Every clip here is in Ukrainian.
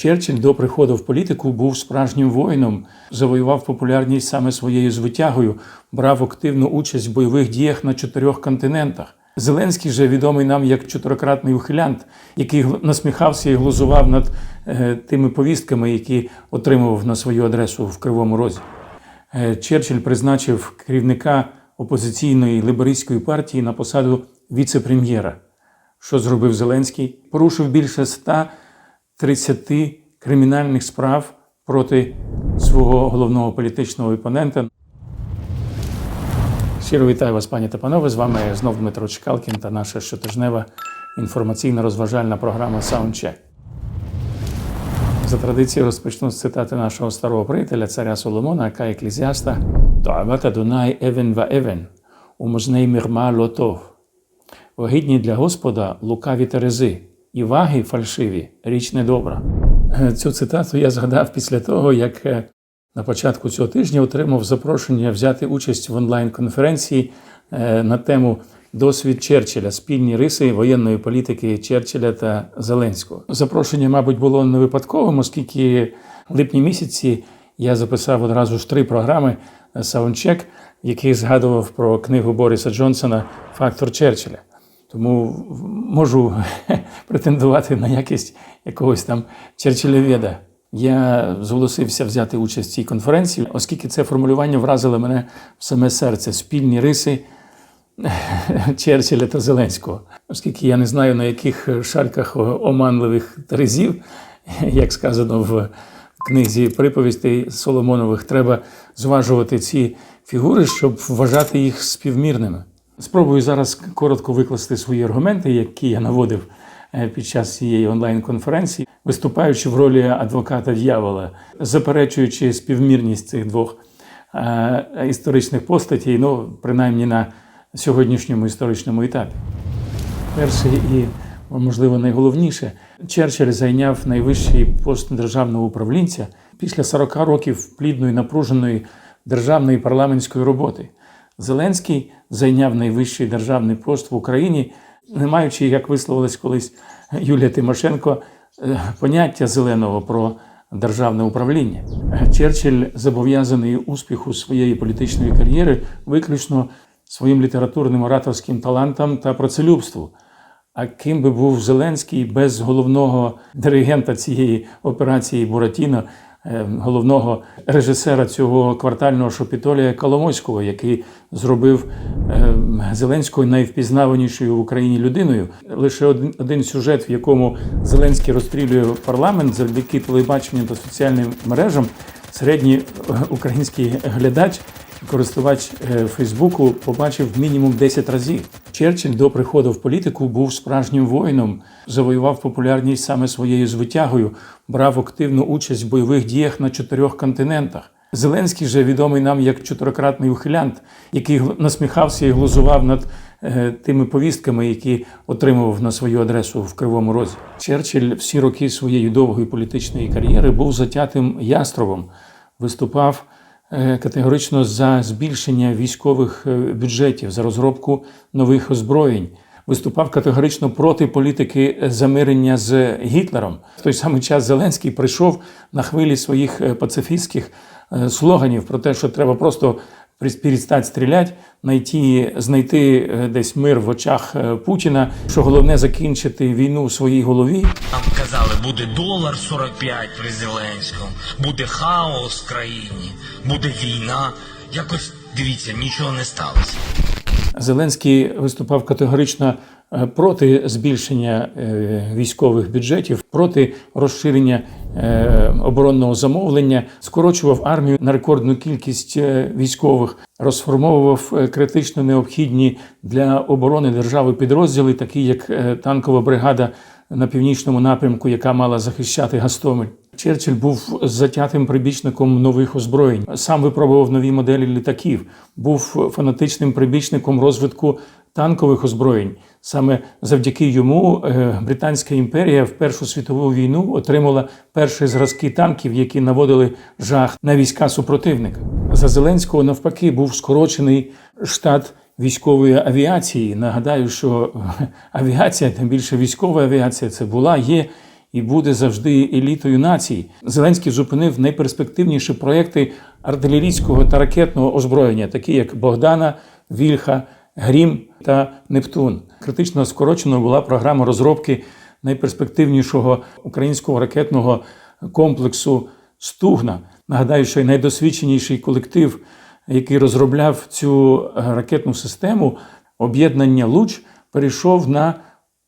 Черчилль до приходу в політику був справжнім воїном, завоював популярність саме своєю звитягою, брав активну участь в бойових діях на чотирьох континентах. Зеленський же відомий нам як чотирикратний ухилянт, який насміхався і глузував над е, тими повістками, які отримував на свою адресу в Кривому Розі. Е, Черчилль призначив керівника опозиційної либеристської партії на посаду віце-прем'єра. Що зробив Зеленський? Порушив більше 130 кримінальних справ проти свого головного політичного опонента. Щиро вітаю вас, пані та панове. З вами знов Дмитро Чкалкін та наша щотижнева інформаційна розважальна програма Soundcheck. За традицією розпочну з цитати нашого старого приятеля, царя Соломона, яка еклезіаста Тоавата Дунай Евен ва Евен, уможней мірма лотов. Огидні для Господа лукаві терези, і ваги фальшиві, річ недобра. Е, Цю цитату я згадав після того, як е, на початку цього тижня отримав запрошення взяти участь в онлайн-конференції е, на тему Досвід Черчилля, спільні риси воєнної політики Черчилля та Зеленського. Запрошення, мабуть, було не випадковим, оскільки в липні місяці я записав одразу ж три програми Саундчек, в згадував про книгу Бориса Джонсона Фактор Черчилля. Тому можу претендувати на якість якогось там Черчиллеведа. Я зголосився взяти участь в цій конференції, оскільки це формулювання вразило мене в саме серце спільні риси Черчилля та Зеленського, оскільки я не знаю на яких шальках оманливих терезів, як сказано в книзі приповістей Соломонових, треба зважувати ці фігури, щоб вважати їх співмірними. Спробую зараз коротко викласти свої аргументи, які я наводив під час цієї онлайн-конференції, виступаючи в ролі адвоката дьявола, заперечуючи співмірність цих двох е, історичних постатей, ну принаймні на сьогоднішньому історичному етапі. Перше і, можливо, найголовніше, Черчилль зайняв найвищий пост державного управлінця після 40 років плідної напруженої державної парламентської роботи. Зеленський зайняв найвищий державний пост в Україні, не маючи, як висловилась колись Юлія Тимошенко, е, поняття зеленого про державне управління. Черчилль зобов'язаний успіху своєї політичної кар'єри виключно своїм літературним ораторським талантам та працелюбству. А ким би був Зеленський без головного диригента цієї операції Буратіно, головного режисера цього квартального шопітолія Коломойського, який зробив е, Зеленського найвпізнаванішою в Україні людиною. Лише один, один сюжет, в якому Зеленський розстрілює парламент завдяки телебаченню та соціальним мережам, середній е, український глядач користувач е, Фейсбуку побачив мінімум 10 разів. Черчилль до приходу в політику був справжнім воїном, завоював популярність саме своєю звитягою, брав активну участь в бойових діях на чотирьох континентах. Зеленський же відомий нам як чотирикратний ухилянт, який насміхався і глузував над е, тими повістками, які отримував на свою адресу в Кривому Розі. Черчилль всі роки своєї довгої політичної кар'єри був затятим яструбом, виступав категорично за збільшення військових е, бюджетів, за розробку нових озброєнь. Виступав категорично проти політики замирення з Гітлером. В той самий час Зеленський прийшов на хвилі своїх е, пацифістських е, слоганів про те, що треба просто перестати стріляти, знайти, знайти е, десь мир в очах е, Путіна, що головне закінчити війну у своїй голові. Нам казали, буде долар 45 при Зеленському, буде хаос в країні, буде війна. Якось дивіться, нічого не сталося. Зеленський виступав категорично проти збільшення е, військових бюджетів, проти розширення е, оборонного замовлення, скорочував армію на рекордну кількість е, військових, розформовував е, критично необхідні для оборони держави підрозділи, такі як е, танкова бригада на північному напрямку, яка мала захищати Гастомель. Черчилль був затятим прибічником нових озброєнь. Сам випробував нові моделі літаків, був фанатичним прибічником розвитку танкових озброєнь. Саме завдяки йому е, Британська імперія в Першу світову війну отримала перші зразки танків, які наводили жах на війська супротивника. За Зеленського навпаки був скорочений штат військової авіації. Нагадаю, що авіація, тим більше військова авіація, це була, є і буде завжди елітою нації. Зеленський зупинив найперспективніші проекти артилерійського та ракетного озброєння, такі як Богдана, Вільха, Грім та Нептун. Критично скорочено була програма розробки найперспективнішого українського ракетного комплексу Стугна. Нагадаю, що найдосвідченіший колектив, який розробляв цю е, ракетну систему, об'єднання Луч перейшов на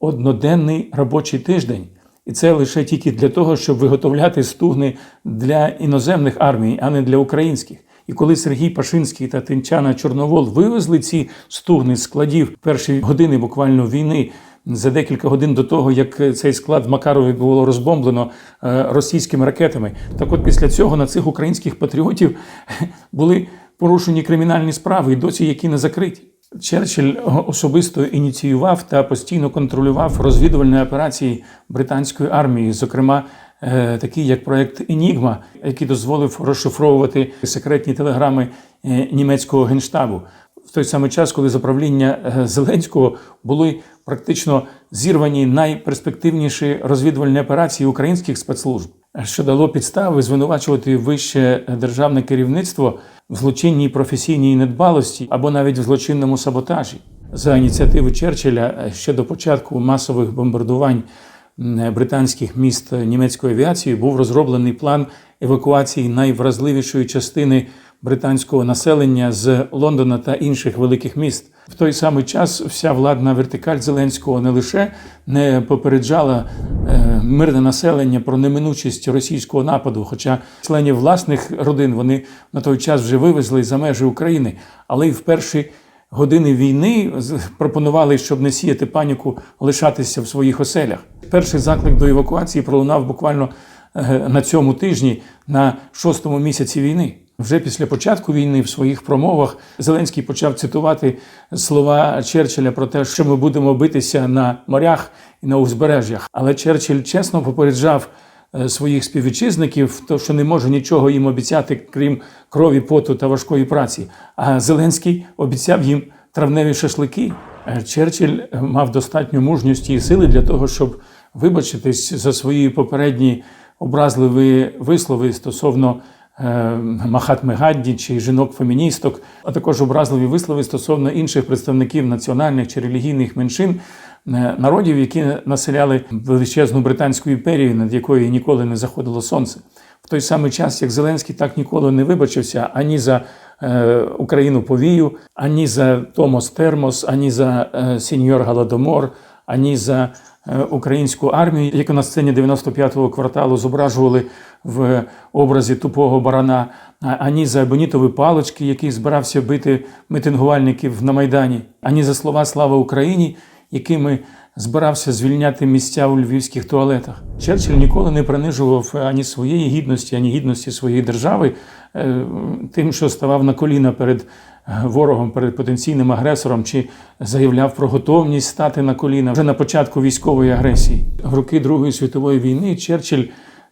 одноденний робочий тиждень. І це лише тільки для того, щоб виготовляти стугни для іноземних армій, а не для українських. І коли Сергій Пашинський та Тимчана Чорновол вивезли ці стугни з складів перші години буквально війни, за декілька годин до того, як цей склад в Макарові було розбомблено е, російськими ракетами, так от після цього на цих українських патріотів були порушені кримінальні справи, і досі які не закриті. Черчилль особисто ініціював та постійно контролював розвідувальні операції британської армії, зокрема е, такі як проект Енігма, який дозволив розшифровувати секретні телеграми е, німецького генштабу. В той самий час, коли за правління е, Зеленського були практично зірвані найперспективніші розвідувальні операції українських спецслужб, що дало підстави звинувачувати вище державне керівництво в злочинній професійній недбалості або навіть в злочинному саботажі. За ініціативи Черчилля ще до початку масових бомбардувань британських міст німецькою авіацією був розроблений план евакуації найвразливішої частини британського населення з Лондона та інших великих міст. В той самий час вся владна вертикаль Зеленського не лише не попереджала е, мирне населення про неминучість російського нападу, хоча членів власних родин вони на той час вже вивезли за межі України, але й в перші години війни пропонували, щоб не сіяти паніку, лишатися в своїх оселях. Перший заклик до евакуації пролунав буквально е, на цьому тижні, на шостому місяці війни. Вже після початку війни в своїх промовах Зеленський почав цитувати слова Черчилля про те, що ми будемо битися на морях і на узбережжях. Але Черчилль чесно попереджав е, своїх співвітчизників, то що не може нічого їм обіцяти, крім крові, поту та важкої праці. А Зеленський обіцяв їм травневі шашлики. Е, Черчилль мав достатньо мужності і сили для того, щоб вибачитись за свої попередні образливі вислови стосовно е, Махатми Гадді чи жінок-феміністок, а також образливі вислови стосовно інших представників національних чи релігійних меншин, е, народів, які населяли величезну британську імперію, над якою ніколи не заходило сонце. В той самий час, як Зеленський так ніколи не вибачився ані за е, Україну повію, ані за Томос Термос, ані за е, Сіньор Галадомор, ані за е, українську армію, яку на сцені 95-го кварталу зображували в образі тупого барана, ані за бонітові палички, який збирався бити митингувальників на Майдані, ані за слова Слава Україні, якими збирався звільняти місця у львівських туалетах. Черчилль ніколи не принижував ані своєї гідності, ані гідності своєї держави е, тим, що ставав на коліна перед е, ворогом, перед потенційним агресором, чи заявляв про готовність стати на коліна вже на початку військової агресії. В роки Другої світової війни Черчилль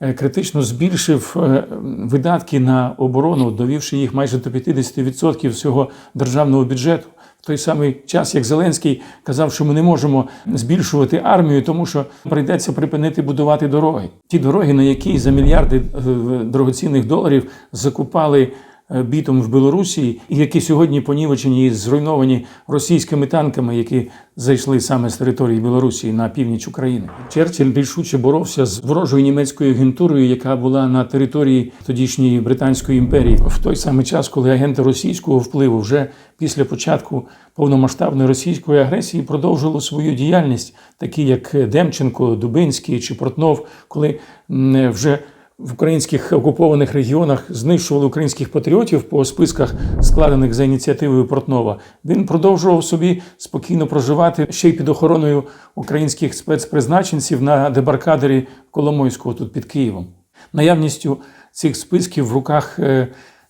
е, критично збільшив е, видатки на оборону, довівши їх майже до 50% всього державного бюджету. Той самий час, як Зеленський казав, що ми не можемо збільшувати армію, тому що прийдеться припинити будувати дороги. Ті дороги, на які за мільярди е, дорогоцінних доларів закупали бітом в Білорусі, і які сьогодні понівечені і зруйновані російськими танками, які зайшли саме з території Білорусі на північ України. Черчилль рішуче боровся з ворожою німецькою агентурою, яка була на території тодішньої британської імперії. В той самий час, коли агенти російського впливу вже після початку повномасштабної російської агресії продовжували свою діяльність, такі як Демченко, Дубинський чи Портнов, коли вже в українських окупованих регіонах знищували українських патріотів по списках, складених за ініціативою Портнова. Він продовжував собі спокійно проживати ще й під охороною українських спецпризначенців на дебаркадері Коломойського тут під Києвом. Наявністю цих списків в руках е,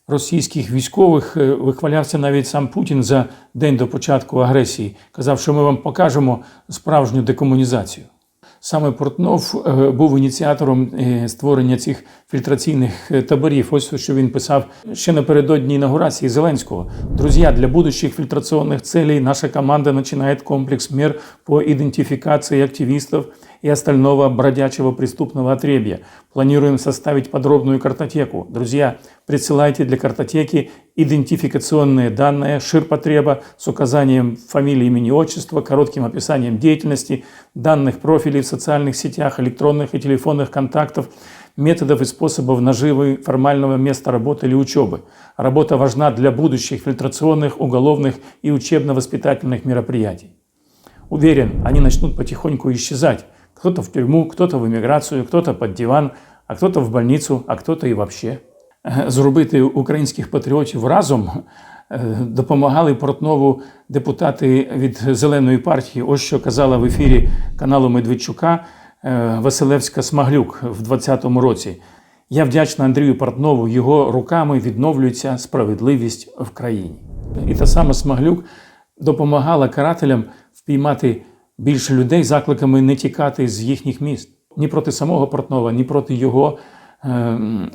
російських військових е, вихвалявся навіть сам Путін за день до початку агресії. Казав, що ми вам покажемо справжню декомунізацію. Саме Портнов е, був ініціатором е, створення цих фільтраційних е, таборів. Ось що він писав ще напередодні інаугурації Зеленського. Друзья, для будущих фильтрационных целей наша команда начинает комплекс мер по идентификации активистов и остального бродячего преступного отребья. Планируем составить подробную картотеку. Друзья, присылайте для картотеки идентификационные данные ширпотреба с указанием фамилии, имени, отчества, коротким описанием деятельности, данных профилей в социальных сетях, электронных и телефонных контактов, методов и способов наживы формального места работы или учебы. Работа важна для будущих фильтрационных, уголовных и учебно-воспитательных мероприятий. Уверен, они начнут потихоньку исчезать. Кто-то в тюрьму, кто-то в эмиграцию, кто-то под диван, а кто-то в больницу, а кто-то і вообще. Зробити українських патріотів разом е, допомагали Портнову депутати від Зеленої партії. Ось що казала в ефірі каналу Медведчука е, Василевська Смаглюк в 2020 році. Я вдячна Андрію Портнову. Його руками відновлюється справедливість в країні. І та сама Смаглюк допомагала карателям впіймати більше людей закликами не тікати з їхніх міст. Ні проти самого Портнова, ні проти його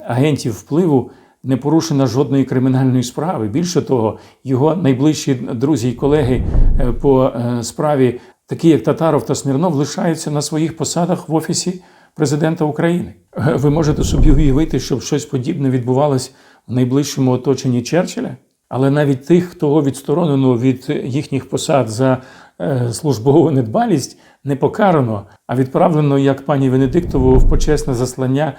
агентів впливу не порушено жодної кримінальної справи. Більше того, його найближчі друзі і колеги е, по е, справі, такі як Татаров та Смірнов, лишаються на своїх посадах в офісі президента України. Е, Ви можете собі уявити, щоб щось подібне відбувалось в найближчому оточенні Черчилля? Але навіть тих, хто відсторонено від їхніх посад за службову недбалість, не покарано, а відправлено, як пані Венедиктову, в почесне заслання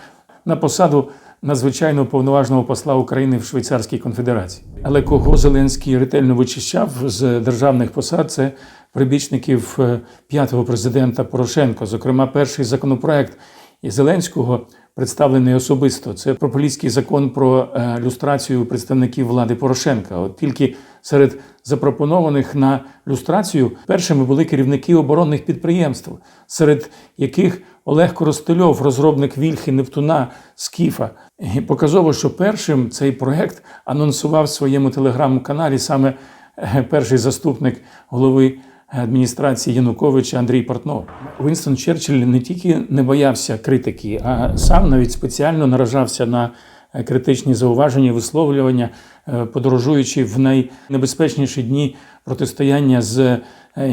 на посаду надзвичайного повноважного посла України в Швейцарській конфедерації. Але кого Зеленський ретельно вичищав з державних посад, це прибічників е, п'ятого президента Порошенко. Зокрема, перший законопроект і Зеленського представлений особисто. Це пропolітський закон про е, люстрацію представників влади Порошенка. От тільки серед запропонованих на люстрацію першими були керівники оборонних підприємств, серед яких Олег Коростельов, розробник Вільхи Нептуна Скіфа. І показово, що першим цей проект анонсував в своєму телеграм-каналі саме е, перший заступник голови адміністрації Януковича Андрій Портнов. Вінстон Черчилль не тільки не боявся критики, а сам навіть спеціально наражався на е, критичні зауваження, висловлювання, е, подорожуючи в найнебезпечніші дні протистояння з е,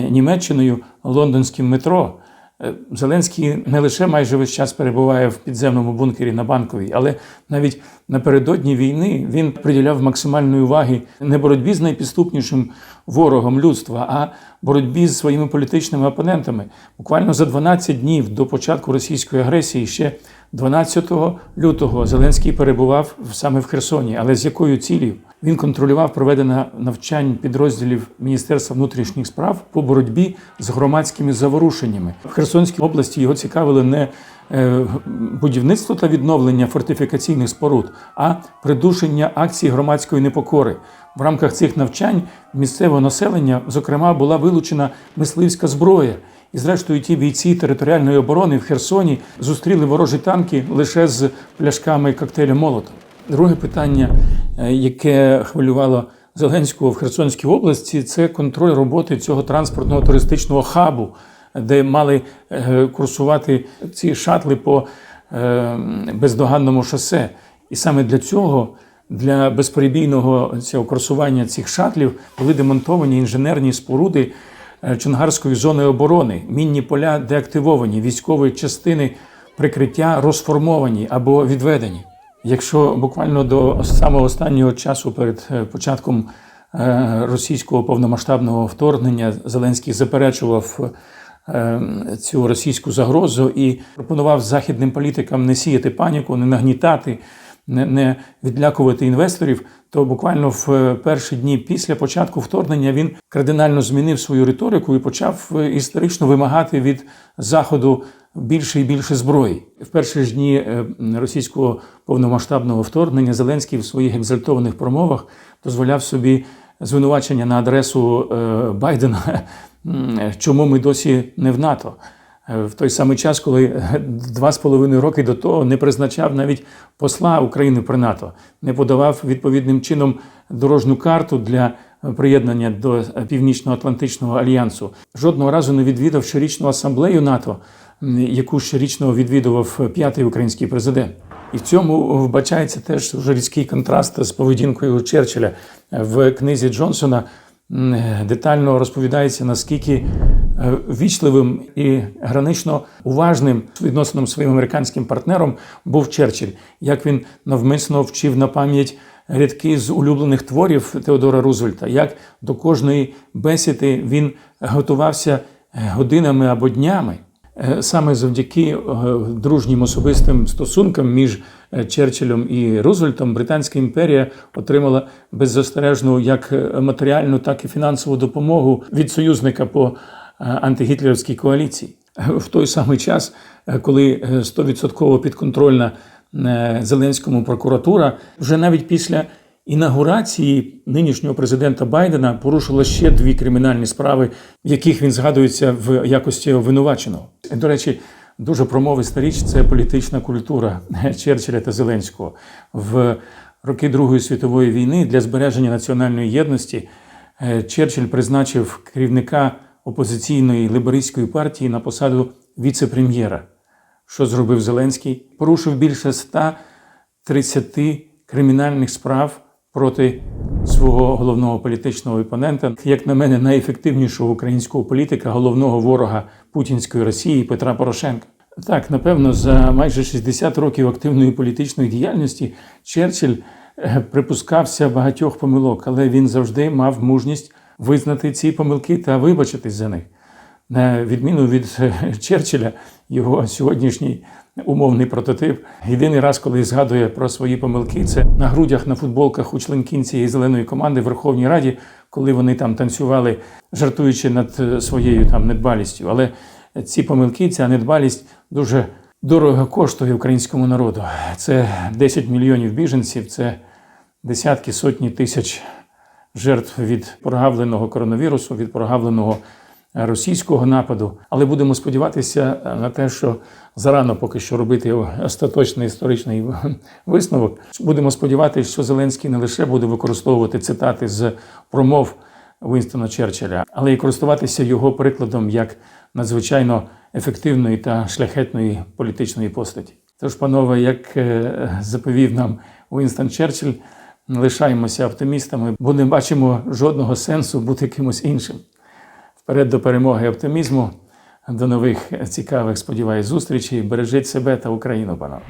Німеччиною лондонським метро. Зеленський не лише майже весь час перебуває в підземному бункері на банковій, але навіть напередодні війни він приділяв максимальної уваги не боротьбі з найпідступнішим ворогом людства, а боротьбі з своїми політичними опонентами. Буквально за 12 днів до початку російської агресії, ще 12 лютого, Зеленський перебував саме в Херсоні. Але з якою цілею? Він контролював проведення навчань підрозділів Міністерства внутрішніх справ по боротьбі з громадськими заворушеннями. В Херсонській області його цікавили не будівництво та відновлення фортифікаційних споруд, а придушення акцій громадської непокори. В рамках цих навчань місцевого населення, зокрема, була вилучена мисливська зброя. І, зрештою, ті бійці територіальної оборони в Херсоні зустріли ворожі танки лише з пляшками коктейля Молотова. Друге питання, е, яке хвилювало Зеленського в Херсонській області, це контроль роботи цього транспортного туристичного хабу, де мали е, курсувати ці шатли по е, бездоганному шосе. І саме для цього, для безперебійного цього курсування цих шатлів, були демонтовані інженерні споруди е, Чонгарської зони оборони, мінні поля деактивовані, військові частини прикриття розформовані або відведені. Якщо буквально до самого останнього часу перед початком російського повномасштабного вторгнення Зеленський заперечував цю російську загрозу і пропонував західним політикам не сіяти паніку, не нагнітати, не, не відлякувати інвесторів, то буквально в е, перші дні після початку вторгнення він кардинально змінив свою риторику і почав е, історично вимагати від заходу більше і більше зброї. В перші ж дні е, російського повномасштабного вторгнення Зеленський в своїх екзальтованих промовах дозволяв собі звинувачення на адресу Байдена, чому ми досі не в НАТО. Е, В той самий час, коли е, два з половиною роки до того не призначав навіть посла України при НАТО, не подавав відповідним чином дорожню карту для приєднання до Північно-Атлантичного альянсу, жодного разу не відвідав щорічну асамблею НАТО, яку щорічно відвідував п'ятий український президент. І в цьому вбачається теж різкий контраст з поведінкою Черчилля. В книзі Джонсона детально розповідається, наскільки е, вічливим і гранично уважним відносинам своїм американським партнером був Черчилль, як він навмисно вчив на пам'ять рядки з улюблених творів Теодора Рузвельта, як до кожної бесіди він готувався е, годинами або днями. Е, Саме завдяки е, дружнім особистим стосункам між е, Черчиллем і Рузвельтом Британська імперія отримала беззастережну як е, матеріальну, так і фінансову допомогу від союзника по е, антигітлерівській коаліції. Е, В той самий час, е, коли е, 100% підконтрольна е, Зеленському прокуратура, вже навіть після інаугурації нинішнього президента Байдена порушила ще дві кримінальні справи, в яких він згадується в якості обвинуваченого. До речі, дуже промовиста річ це політична культура Черчилля та Зеленського в роки Другої світової війни для збереження національної єдності. е, Черчилль призначив керівника опозиційної либеристської партії на посаду віце-прем'єра. Що зробив Зеленський? Порушив більше 130 кримінальних справ проти свого головного політичного опонента, як на мене, найефективнішого українського політика, головного ворога путінської Росії Петра Порошенка. Так, напевно, за майже 60 років активної політичної діяльності Черчилль е, припускався багатьох помилок, але він завжди мав мужність визнати ці помилки та вибачитись за них. На відміну від Черчилля, його сьогоднішній умовний прототип. Єдиний раз, коли згадує про свої помилки, це на грудях на футболках у членкін цієї зеленої команди в Верховній Раді, коли вони там танцювали, жартуючи над е, своєю там недбалістю. Але ці помилки, ця недбалість дуже дорого коштує українському народу. Це 10 мільйонів біженців, це десятки сотні тисяч жертв від прогавленого коронавірусу, від прогавленого російського нападу. Але будемо сподіватися на те, що зарано поки що робити остаточний історичний висновок. Будемо сподіватися, що Зеленський не лише буде використовувати цитати з промов Вінстона Черчилля, але й користуватися його прикладом як надзвичайно ефективної та шляхетної політичної постаті. Тож, панове, як е, заповів нам Вінстон Черчилль, лишаємося оптимістами, бо не бачимо жодного сенсу бути кимось іншим. Вперед до перемоги оптимізму. До нових цікавих, сподіваюсь, зустрічей. Бережіть себе та Україну, панове.